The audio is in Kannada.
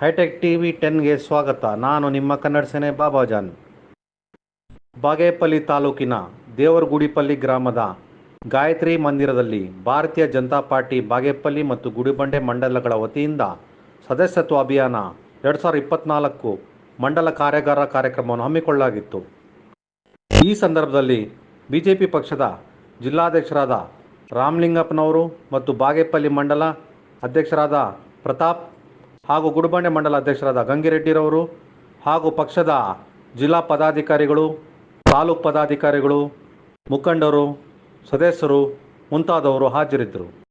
ಹೈಟೆಕ್ ಟಿವಿ ಟೆನ್ಗೆ ಸ್ವಾಗತ. ನಾನು ನಿಮ್ಮ ಕನ್ನಡ ಸೇನೆ ಬಾಬಾಜಾನ್ ಬಾಗೇಪಲ್ಲಿ ತಾಲೂಕಿನ ದೇವರಗುಡಿಪಲ್ಲಿ ಗ್ರಾಮದ ಗಾಯತ್ರಿ ಮಂದಿರದಲ್ಲಿ ಭಾರತೀಯ ಜನತಾ ಪಾರ್ಟಿ ಬಾಗೇಪಲ್ಲಿ ಮತ್ತು ಗುಡಿಬಂಡೆ ಮಂಡಲಗಳ ವತಿಯಿಂದ ಸದಸ್ಯತ್ವ ಅಭಿಯಾನ ಎರಡು ಸಾವಿರದ ಇಪ್ಪತ್ನಾಲ್ಕು ಮಂಡಲ ಕಾರ್ಯಾಗಾರ ಕಾರ್ಯಕ್ರಮವನ್ನು ಹಮ್ಮಿಕೊಳ್ಳಲಾಗಿತ್ತು. ಈ ಸಂದರ್ಭದಲ್ಲಿ ಬಿಜೆಪಿ ಪಕ್ಷದ ಜಿಲ್ಲಾಧ್ಯಕ್ಷರಾದ ರಾಮಲಿಂಗಪ್ಪನವರು ಮತ್ತು ಬಾಗೇಪಲ್ಲಿ ಮಂಡಲ ಅಧ್ಯಕ್ಷರಾದ ಪ್ರತಾಪ್ ಹಾಗೂ ಗುಡಬಂಡೆ ಮಂಡಲ ಅಧ್ಯಕ್ಷರಾದ ಗಂಗಿರೆಡ್ಡಿರವರು ಹಾಗೂ ಪಕ್ಷದ ಜಿಲ್ಲಾ ಪದಾಧಿಕಾರಿಗಳು, ತಾಲೂಕು ಪದಾಧಿಕಾರಿಗಳು, ಮುಖಂಡರು, ಸದಸ್ಯರು ಮುಂತಾದವರು ಹಾಜರಿದ್ದರು.